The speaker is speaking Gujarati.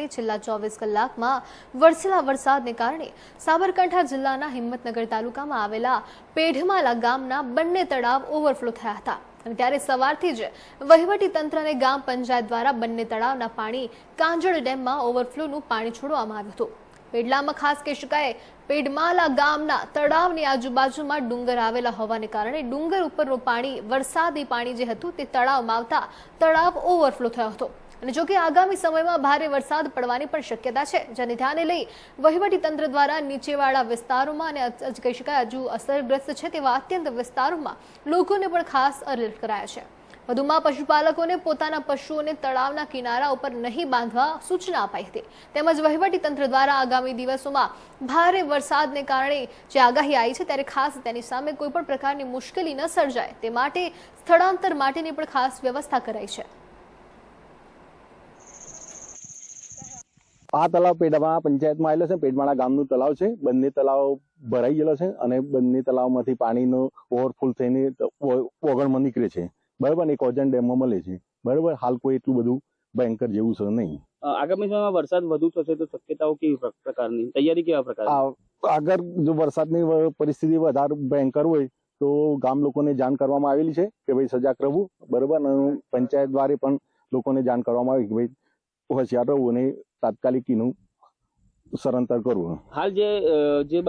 જેટલી છેલ્લા ચોવીસ કલાકમાં વરસેલા વરસાદને કારણે સાબરકાંઠા જિલ્લાના હિંમતનગર તાલુકામાં આવેલા પેઢમાલા ગામના બંને તળાવ ઓવરફ્લો થયા હતા. અને ત્યારે સવારથી જ વહીવટી તંત્રને ગામ પંચાયત દ્વારા બંને તળાવના પાણી કાંજળ ડેમમાં ઓવરફ્લોનું પાણી છોડવામાં આવ્યું હતું. પેડલામાં ખાસ કહી શકાય પેડમાલા ગામના તળાવની આજુબાજુમાં ડુંગર આવેલા હોવાને કારણે ડુંગર ઉપરનું પાણી વરસાદી પાણી જે હતું તે તળાવમાં આવતા તળાવ ઓવરફ્લો થયો હતો. અને જોકે આગામી સમયમાં ભારે વરસાદ પડવાની પણ શક્યતા છે, જેને ધ્યાને લઈ વહીવટી તંત્ર દ્વારા નીચેવાળા વિસ્તારોમાં અને કહી શકાય, હજુ અસરગ્રસ્ત છે તેવા અત્યંત વિસ્તારોમાં લોકોને પણ ખાસ એલર્ટ કરાયા છે. વધુમાં પશુપાલકોને પોતાના પશુઓને તળાવના કિનારા ઉપર નહીં બાંધવા સૂચના અપાઈ હતી. તેમજ વહીવટી તંત્ર દ્વારા આગામી દિવસોમાં ભારે વરસાદને કારણે જે આગાહી આવી છે ત્યારે ખાસ તેની સામે કોઈપણ પ્રકારની મુશ્કેલી ન સર્જાય. તે માટે સ્થળાંતર માટેની પણ ખાસ વ્યવસ્થા કરાઈ છે. આ તલાવ પેડમાં પંચાયતમાં આવેલો છે. પેડમાળા ગામનું તલાવ છે. બંને તલાવ ભરાઈ ગયેલો છે અને બંને તલાવમાંથી પાણીનો ઓવરફુલ થઈને ઓગણમાં નીકળે છે. બરાબર? ને કોજન ડેમમાં મળે છે. બરાબર? હાલ કોઈ એટલું બધું ભયંકર જેવું છે નહીં. આગામી સમયમાં વરસાદ વધુ થશે તો શક્યતાઓ કેવી પ્રકારની? તૈયારી કેવા પ્રકાર આગળ જો વરસાદની પરિસ્થિતિ વધારે ભયંકર હોય તો ગામ લોકોને જાણ કરવામાં આવેલી છે કે ભાઈ સજાગ રહેવું બરાબર? પંચાયત દ્વારા પણ લોકોને જાણ કરવામાં આવી કે ભાઈ હોશિયાર રહેવું અને તાત્કાલિક એનું સ્થળાંતર કરવું. હાલ જે જે